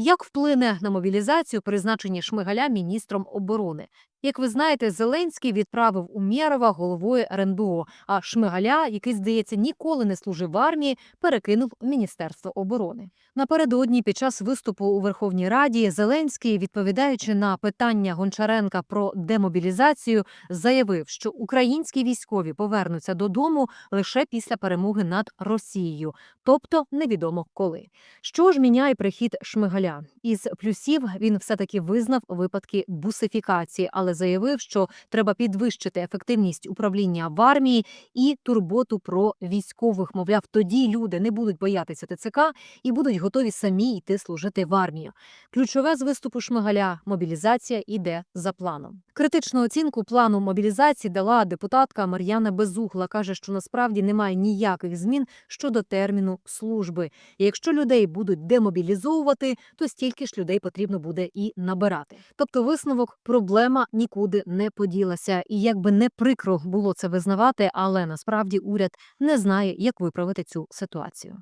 Як вплине на мобілізацію призначення Шмигаля міністром оборони? Як ви знаєте, Зеленський відправив Умєрова головою РНБО, а Шмигаля, який, здається, ніколи не служив в армії, перекинув у Міністерство оборони. Напередодні, під час виступу у Верховній Раді, Зеленський, відповідаючи на питання Гончаренка про демобілізацію, заявив, що українські військові повернуться додому лише після перемоги над Росією, тобто невідомо коли. Що ж міняє прихід Шмигаля? Із плюсів він все таки визнав випадки бусифікації, але заявив, що треба підвищити ефективність управління в армії і турботу про військових. Мовляв, тоді люди не будуть боятися ТЦК і будуть готові самі йти служити в армію. Ключове з виступу Шмигаля мобілізація іде за планом. Критичну оцінку плану мобілізації дала депутатка Мар'яна Безугла. каже, що насправді немає ніяких змін щодо терміну служби. І якщо людей будуть демобілізовувати, то стільки ж людей потрібно буде і набирати. Тобто, висновок проблема нікуди не поділася. І якби не прикро було це визнавати, але насправді уряд не знає, як виправити цю ситуацію.